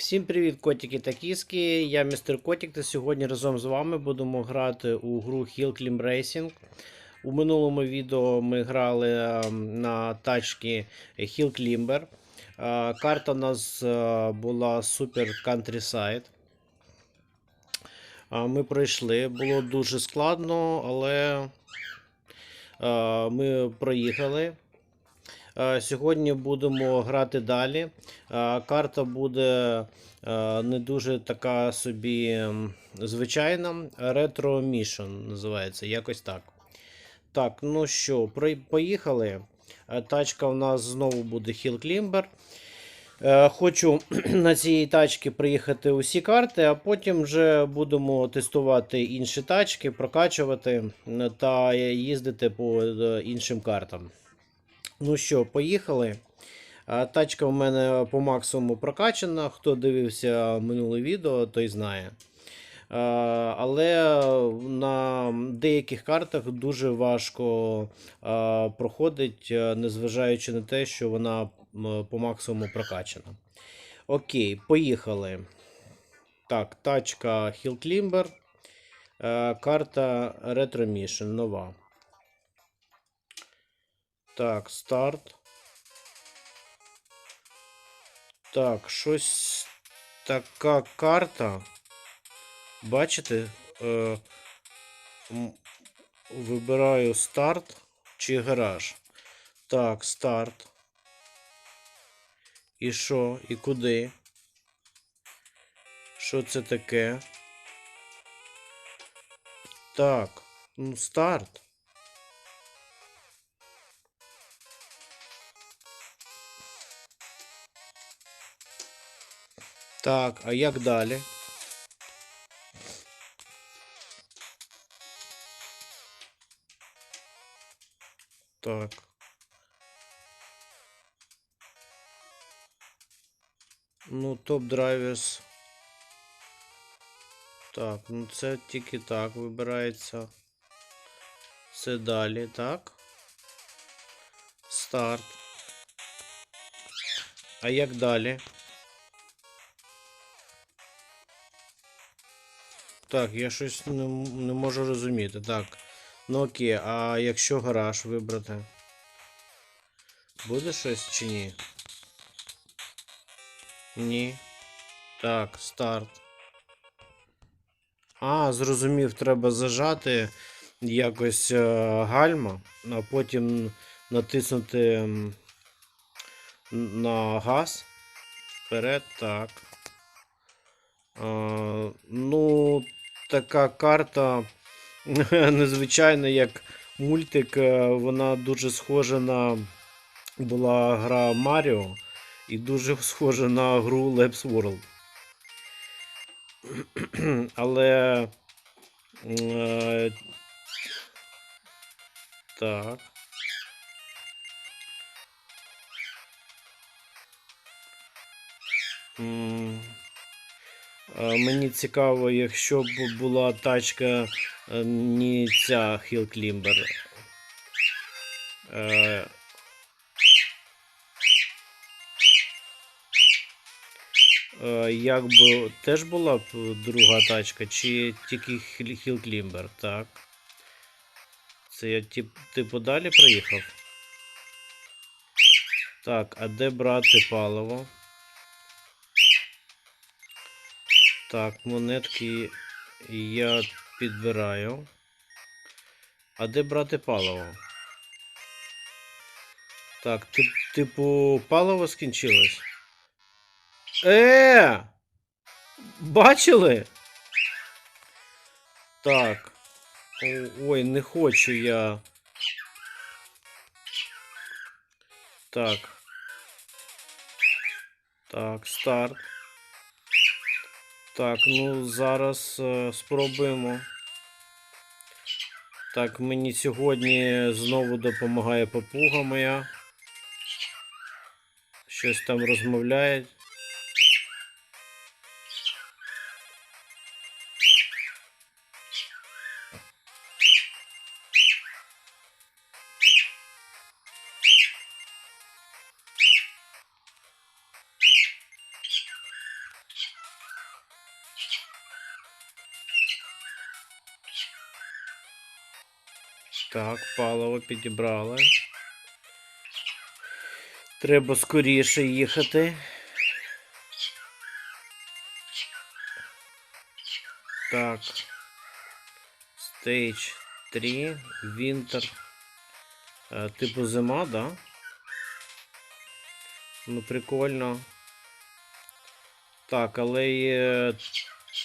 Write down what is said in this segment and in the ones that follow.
Всім привіт, котики та кіски. Я містер Котик, та сьогодні разом з вами будемо грати у гру Hill Climb Racing. У минулому відео ми грали ем, на тачці Hill Climber. Е, Карта у нас е, була Super Countryside. Е, Ми пройшли, було дуже складно, але ми проїхали. Е, Сьогодні будемо грати далі. Е, Карта буде е, не дуже така собі звичайна. Retro Mission називається, якось так. Так, ну що, поїхали. Тачка у нас знову буде Hill Climber. Хочу на цій тачці приїхати усі карти, а потім вже будемо тестувати інші тачки, прокачувати та їздити по іншим картам. Ну що, поїхали. Тачка у мене по максимуму прокачана. Хто дивився минуле відео, той знає. Але на деяких картах дуже важко проходить, незважаючи на те, що вона по максимуму прокачана. Окей, поїхали. Так, тачка Hill Climber. Е, Карта Retro Mission нова. Так, старт. Так, щось така карта. Бачите? Е, вибираю старт чи гараж. Так, старт. І що? І куди? Що це таке? Так, ну старт. Так, а як далі? Так. Ну, топ драйверс. Так, ну це тільки так вибирається. Це далі, так. Старт. А як далі? Так, я щось не, не можу розуміти. Так. Ну окей, а якщо гараж вибрати? Буде щось чи ні? Ні. Так, старт. А, зрозумів, треба зажати якось е, гальма, а потім натиснути на газ. Вперед, так. А, ну, така карта незвичайна, як мультик. е, Вона дуже схожа на була гра Маріо і дуже схожа на гру Labs World. Але. Е, так. Е, Мені цікаво, якщо б була тачка е, не ця Hill Climber. Е, е, Як би теж була б друга тачка, чи тільки Hill Climber, так. Це я тип, типу далі проїхав. Так, а де брати паливо? Так, монетки я підбираю. А де брати паливо? Так, тип, типу, паливо скінчилось. Е! Бачили? Так. Ой, не хочу я. Так. Так, старт. Так, ну зараз е, спробуємо. Так, мені сьогодні знову допомагає папуга моя. Щось там розмовляє. Підібрали. Треба скоріше їхати. Так. Stage 3. Winter. Е, Типу зима, да? Ну, прикольно. Так, але є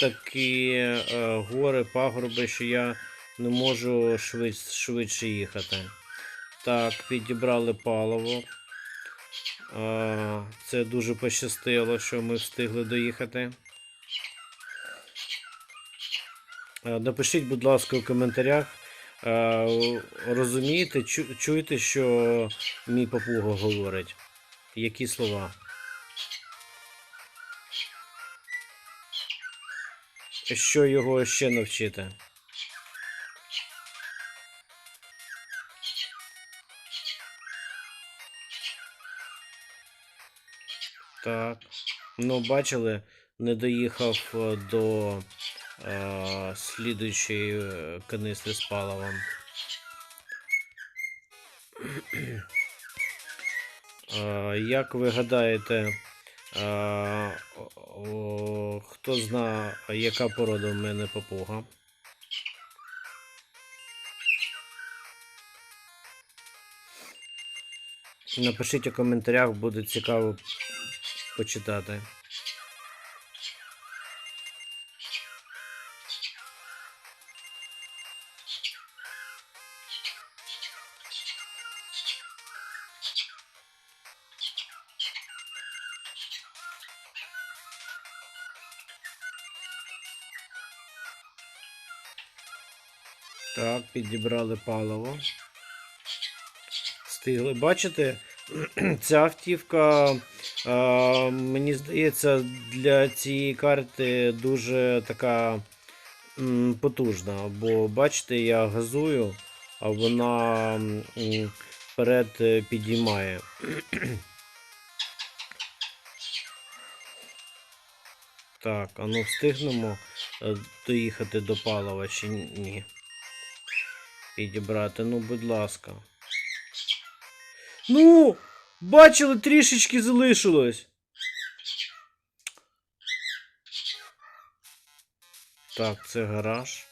такі е, гори, пагорби, що я не можу швид, швидше їхати. Так, підібрали паливо. Це дуже пощастило, що ми встигли доїхати. Напишіть, будь ласка, у коментарях. Розумієте, чуєте, що мій папуга говорить? Які слова? Що його ще навчити? Так. Ну, бачили, не доїхав е, до е, слідуючої е, канистри з паливом. Е, як ви гадаєте, е, о- хто знає, яка порода в мене папуга? Напишіть у коментарях, буде цікаво почитати. Так, підібрали паливо. Встигли. Бачите, ця автівка, а, мені здається, для цієї карти дуже така потужна. Бо бачите, я газую, а вона вперед е, підіймає. Так, а ну встигнемо е, доїхати до палива чи ні? Підібрати, ну, будь ласка. Ну, бачили, трішечки залишилось. Так, це гараж.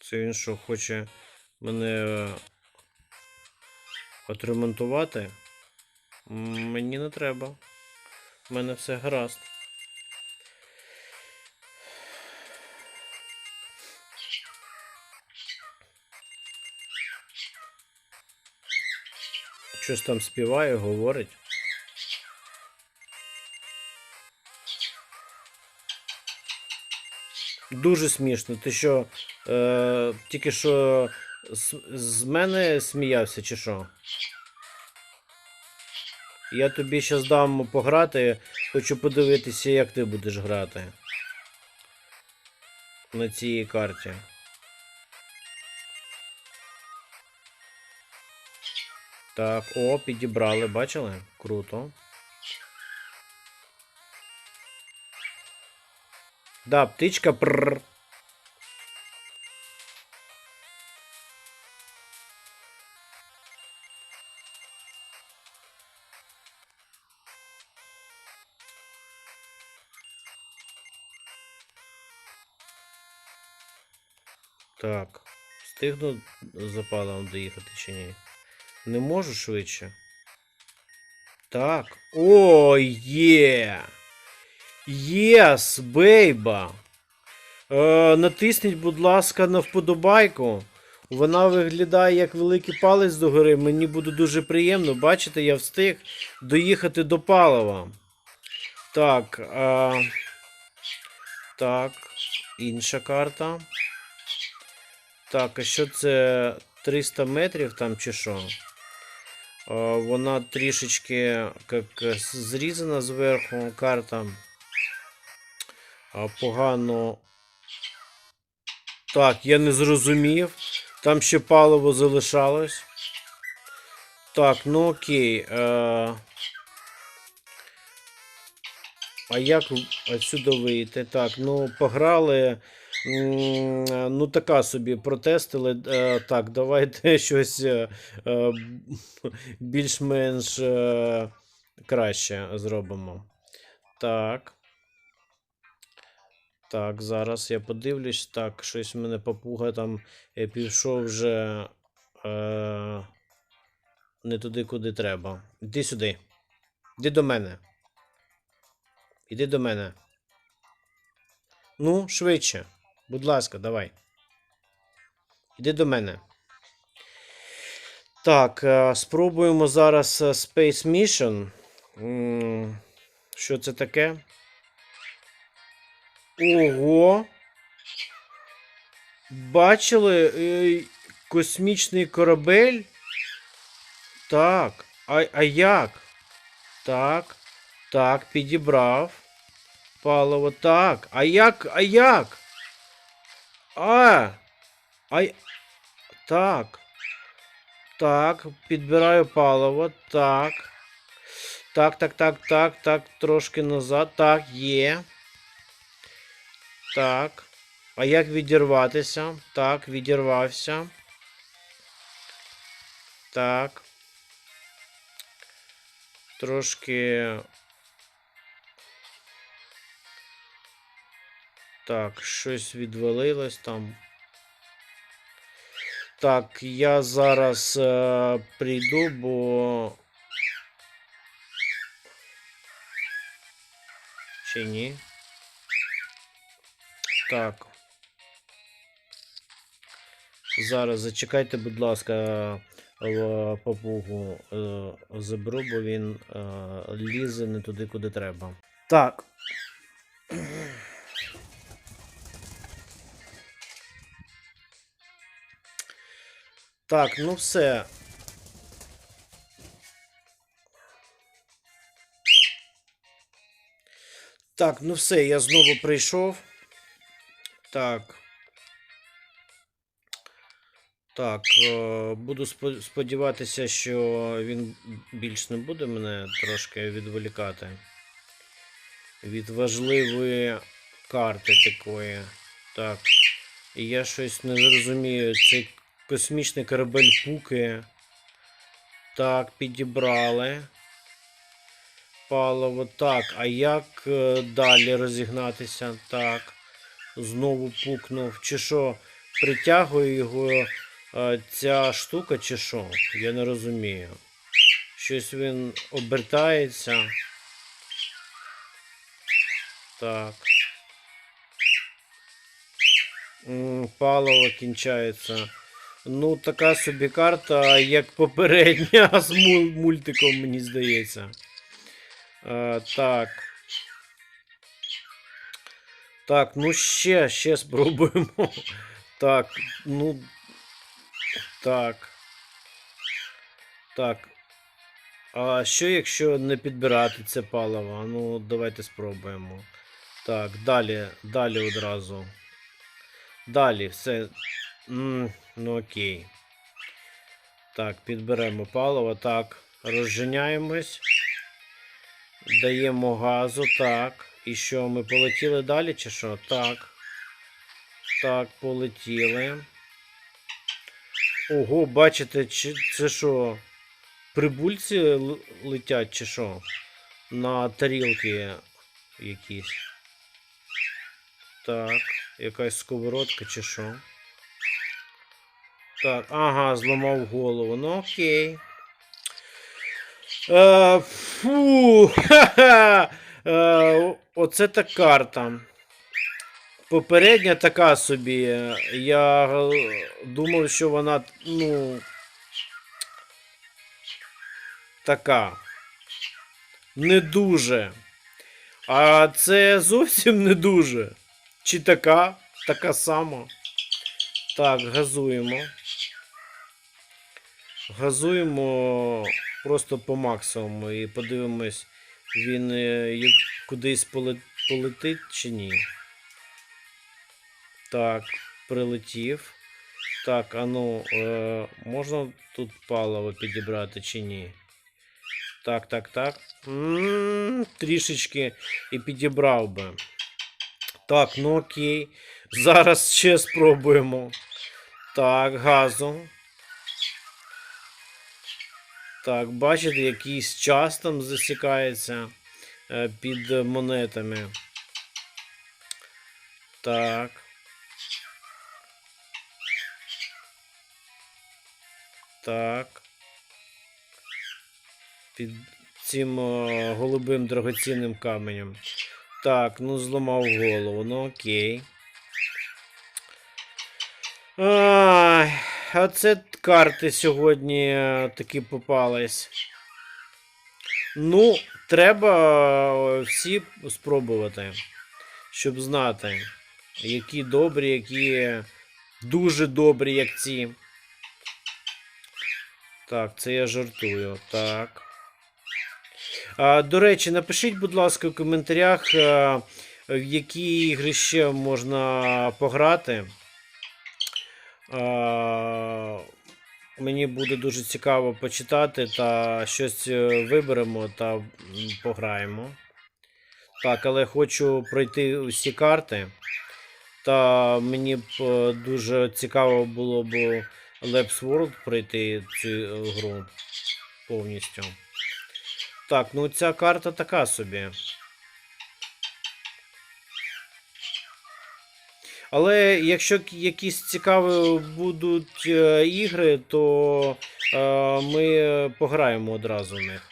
Це він що, хоче мене е, отремонтувати? Мені не треба. У мене все гаразд. Щось там співає, говорить. Дуже смішно. Ти що, е, тільки що з, з мене сміявся, чи що? Я тобі зараз дам пограти, хочу подивитися, як ти будеш грати. На цій карті. Так, о, підібрали, бачили? Круто. Да, птичка прррр. Так, встигну за паливом доїхати чи ні? Не можу швидше. Так. О, є! Єс, бейба! Е, натисніть, будь ласка, на вподобайку. Вона виглядає як великий палець догори. Мені буде дуже приємно. Бачите, я встиг доїхати до палива. Так. Е, так. Інша карта. Так, а що це 300 метрів там чи що? А, Вона трішечки як зрізана зверху карта. Погано. Так, я не зрозумів. Там ще паливо залишалось. Так, ну окей. Е... А як отсюди вийти? Так, ну пограли. М, Ну, така собі протестили. Е, Так, давайте щось е, е, більш-менш е, краще зробимо. Так. Так, зараз я подивлюсь. Так, щось в мене папуга там пішов вже е, не туди, куди треба. Іди сюди. Іди до мене. Іди до мене. Ну, швидше. Будь ласка, давай. Іди до мене. Так, е, спробуємо зараз е, Space Mission. Що це таке? Ого. Бачили е, космічний корабель? Так. А, а як? Так. Так, підібрав. Паливо. Так. А як? А як? А. А. й- Так. Так, підбираю паливо. Так. Так, так, так, так, так, трошки назад. Так, є. Так. А як відірватися? Так, відірвався. Так. Трошки. Так, щось відвалилось там. Так, я зараз е, прийду, бо. Чи ні? Так. Зараз зачекайте, будь ласка, е, папугу е, заберу, бо він е, лізе не туди, куди треба. Так. Так, ну все. Так, ну все, я знову прийшов. Так. Так, е, буду сподіватися, що він більш не буде мене трошки відволікати від важливої карти такої. Так. І я щось не розумію. Цей космічний корабель Пуки. Так, підібрали. Паливо. Так, а як е, далі розігнатися? Так. Знову пукнув. Чи що? Притягує його е, ця штука, чи що? Я не розумію. Щось він обертається. Так. Паливо кінчається. Ну, така собі карта, як попередня з мультиком, мені здається. Е, так. Так, ну ще, ще спробуємо. Так, ну. Так. Так. А що якщо не підбирати це паливо? Ну, давайте спробуємо. Так, далі, далі одразу. Далі, все. Ну окей. Так, підберемо паливо. Так, розженяємось. Даємо газу, так. І що, ми полетіли далі чи що? Так. Так, полетіли. Ого, бачите, чи це що? Прибульці летять чи що? На тарілки якісь. Так, якась сковородка чи що? Так, ага, зламав голову. Ну окей. Е, фу, ха-ха. Е, оце та карта. Попередня така собі. Я думав, що вона, ну. Така. Не дуже. А це зовсім не дуже. Чи така? Така сама. Так, газуємо. Газуємо просто по максимуму і подивимось, він е, кудись полетить чи ні. Так, прилетів. Так, а ну, е, можна тут паливо підібрати чи ні? Так, так, так. м трішечки і підібрав би. Так, ну окей. Зараз ще спробуємо. Так, газу. Так, бачите, якийсь час там засікається е, під монетами. Так. Так. Під цим е, голубим дорогоцінним каменем. Так, ну зламав голову, ну окей. Ай, а це карти сьогодні е, такі попались. Ну, треба е, всі спробувати, щоб знати, які добрі, які дуже добрі, як ці. Так, це я жартую. Так. А, до речі, напишіть, будь ласка, в коментарях, е, в які ігри ще можна пограти. Мені буде дуже цікаво почитати та щось е, виберемо та пограємо. Так, але хочу пройти усі карти. Та мені б е, дуже цікаво було б Labs World пройти цю е, гру повністю. Так, ну ця карта така собі. Але якщо якісь цікаві будуть е, ігри, то е, ми пограємо одразу в них.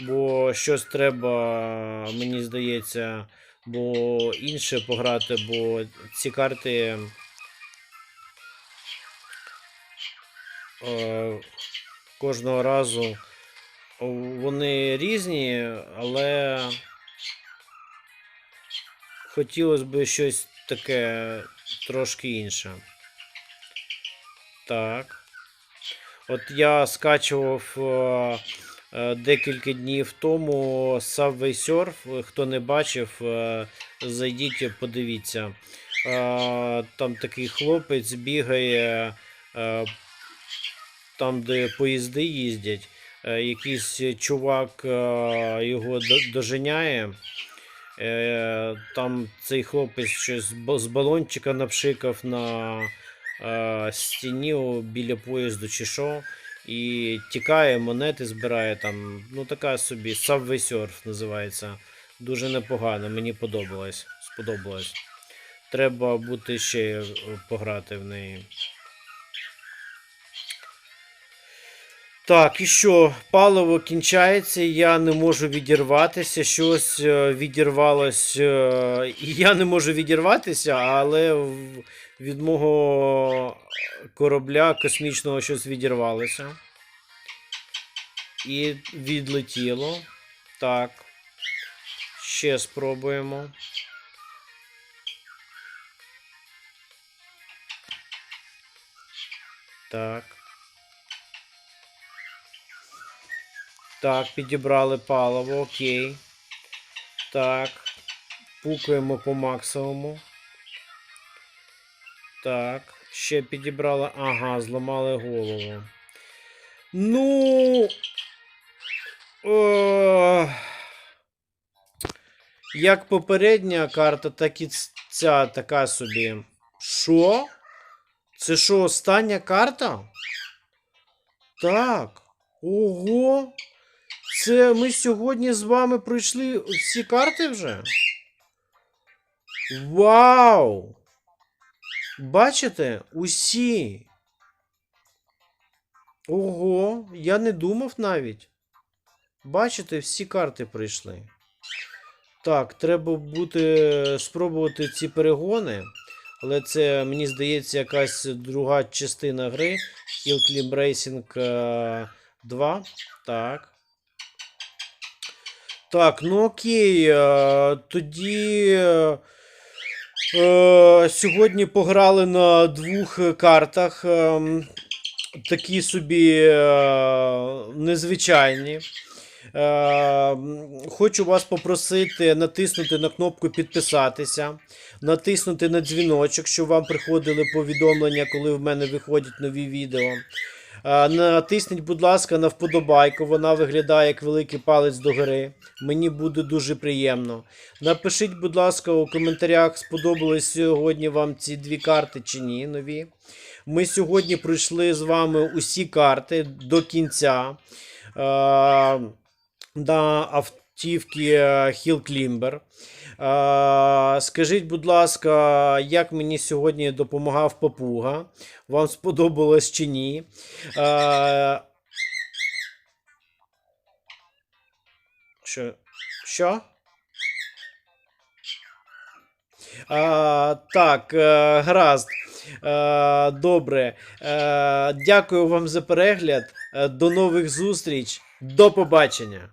Бо щось треба, мені здається, бо інше пограти, бо ці карти. Е, кожного разу вони різні, але хотілося б щось таке трошки інше. Так. От я скачував е, е, декілька днів тому Subway Surf. Хто не бачив, е, зайдіть, подивіться. Е, Там такий хлопець бігає там, де поїзди їздять. Якийсь чувак його доженяє. Е, Там цей хлопець щось з балончика напшикав на е, стіні біля поїзду чи що. І тікає, монети збирає там. Ну, така собі Subway Surf називається. Дуже непогано, мені подобалось. Сподобалось. Треба бути ще е, пограти в неї. Так, і що? Паливо кінчається, я не можу відірватися. Щось е, відірвалось. е, Я не можу відірватися, але від мого корабля космічного щось відірвалося. І відлетіло. Так. Ще спробуємо. Так. Так, підібрали паливо, окей. Так. Пукаємо по максимуму. Так. Ще підібрали. Ага, зламали голову. Ну. О... Як попередня карта, так і ця така собі. Що? Це що, остання карта? Так. Ого. Це ми сьогодні з вами пройшли всі карти вже? Вау! Бачите? Усі. Ого, я не думав навіть. Бачите, всі карти прийшли. Так, треба бути спробувати ці перегони. Але це, мені здається, якась друга частина гри. Hill Climb Racing е, 2. Так. Так, ну окей. е, Тоді. е, е, Сьогодні пограли на двох е, картах. ем, Такі собі е, незвичайні. Е, Хочу вас попросити натиснути на кнопку підписатися, натиснути на дзвіночок, щоб вам приходили повідомлення, коли в мене виходять нові відео. Е, Натисніть, будь ласка, на вподобайку. Вона виглядає як великий палець догори. Мені буде дуже приємно. Напишіть, будь ласка, у коментарях, сподобались сьогодні вам ці дві карти чи ні, нові. Ми сьогодні пройшли з вами усі карти до кінця. На на автівки Hill Climber. Е, Скажіть, будь ласка, як мені сьогодні допомагав папуга? Вам сподобалось чи ні? Е, Що? Що? А, так, е, гаразд. Е, добре. Е, дякую вам за перегляд. Е, до нових зустріч. До побачення.